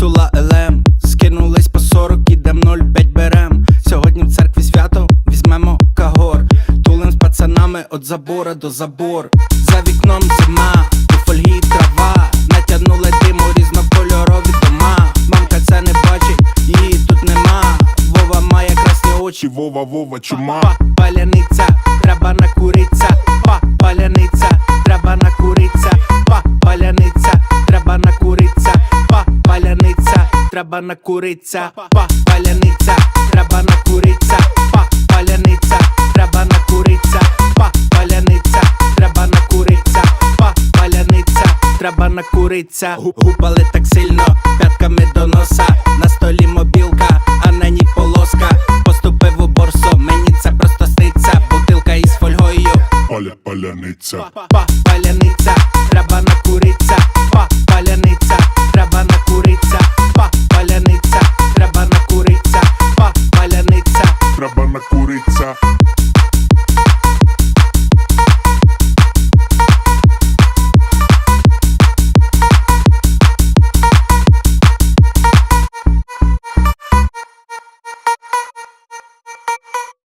Капсула ЛМ, скинулись по 40, ідем 0,5 берем. Сьогодні в церкві свято візьмемо кагор. Тулим з пацанами від забора до забор. За вікном зима, у фольгі трава, натягнули диму різнокольорові дома. Мамка це не бачить, її тут нема. Вова має красні очі, Вова, Вова, чума. Паляниця треба накуриться, па, паляниця, треба накуриться, па, паляниця, треба накуриться, па, паляниця, треба накуриться, па, паляниця, треба накуриться, Гу- гупали так сильно, п'ятками до носа, на столі мобілка, а на ній полоска. Поступив у борсо, мені це просто ститься, бутилка із фольгою. Паля, паляниця. Па, паляниця, треба накуриться, па, паляниця,